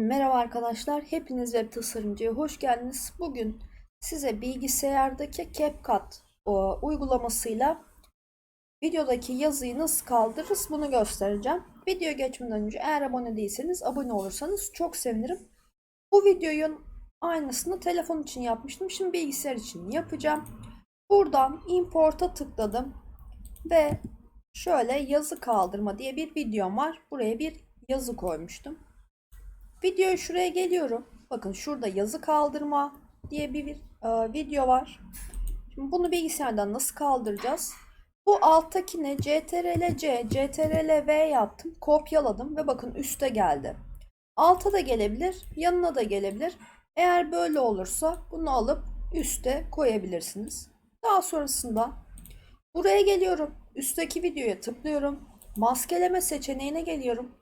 Merhaba arkadaşlar, hepiniz web tasarımcıya hoş geldiniz. Bugün size bilgisayardaki CapCut uygulamasıyla videodaki yazıyı nasıl kaldırırız bunu göstereceğim. Video geçmeden önce eğer abone değilseniz abone olursanız çok sevinirim. Bu videonun aynısını telefon için yapmıştım. Şimdi bilgisayar için yapacağım. Buradan import'a tıkladım ve şöyle yazı kaldırma diye bir videom var. Buraya bir yazı koymuştum. Videoya şuraya geliyorum. Bakın şurada yazı kaldırma diye bir, e, video var. Şimdi bunu bilgisayardan nasıl kaldıracağız? Bu alttakine CTRL-C, CTRL-V yaptım. Kopyaladım ve bakın üste geldi. Alta da gelebilir, yanına da gelebilir. Eğer böyle olursa bunu alıp üste koyabilirsiniz. Daha sonrasında buraya geliyorum. Üstteki videoya tıklıyorum. Maskeleme seçeneğine geliyorum.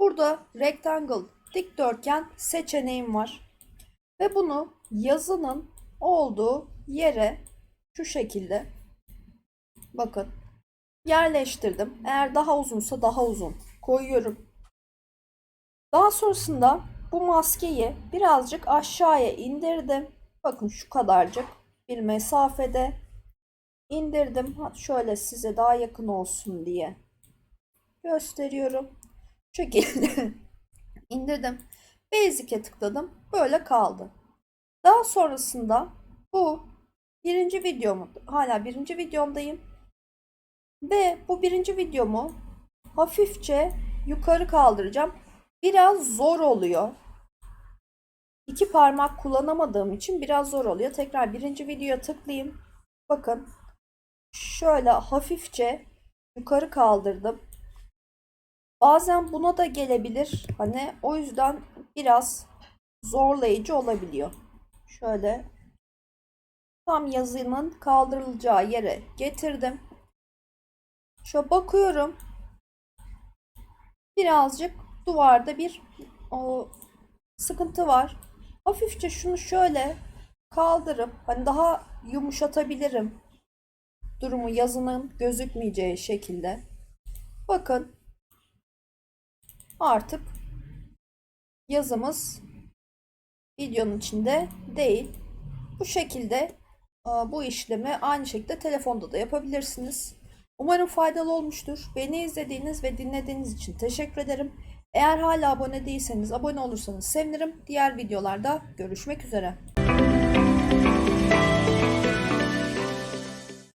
Burada rectangle dikdörtgen seçeneğim var. Ve bunu yazının olduğu yere şu şekilde bakın yerleştirdim. Eğer daha uzunsa daha uzun koyuyorum. Daha sonrasında bu maskeyi birazcık aşağıya indirdim. Bakın şu kadarcık bir mesafede indirdim. Şöyle size daha yakın olsun diye gösteriyorum. Şu şekilde indirdim. Basic'e tıkladım. Böyle kaldı. Daha sonrasında bu birinci videomu hala birinci videomdayım. Ve bu birinci videomu hafifçe yukarı kaldıracağım. Biraz zor oluyor. İki parmak kullanamadığım için biraz zor oluyor. Tekrar birinci videoya tıklayayım. Bakın şöyle hafifçe yukarı kaldırdım. Bazen buna da gelebilir. Hani o yüzden biraz zorlayıcı olabiliyor. Şöyle tam yazının kaldırılacağı yere getirdim. Şöyle bakıyorum. Birazcık duvarda bir o, sıkıntı var. Hafifçe şunu şöyle kaldırıp hani daha yumuşatabilirim. Durumu yazının gözükmeyeceği şekilde. Bakın artık yazımız videonun içinde değil. Bu şekilde bu işlemi aynı şekilde telefonda da yapabilirsiniz. Umarım faydalı olmuştur. Beni izlediğiniz ve dinlediğiniz için teşekkür ederim. Eğer hala abone değilseniz abone olursanız sevinirim. Diğer videolarda görüşmek üzere.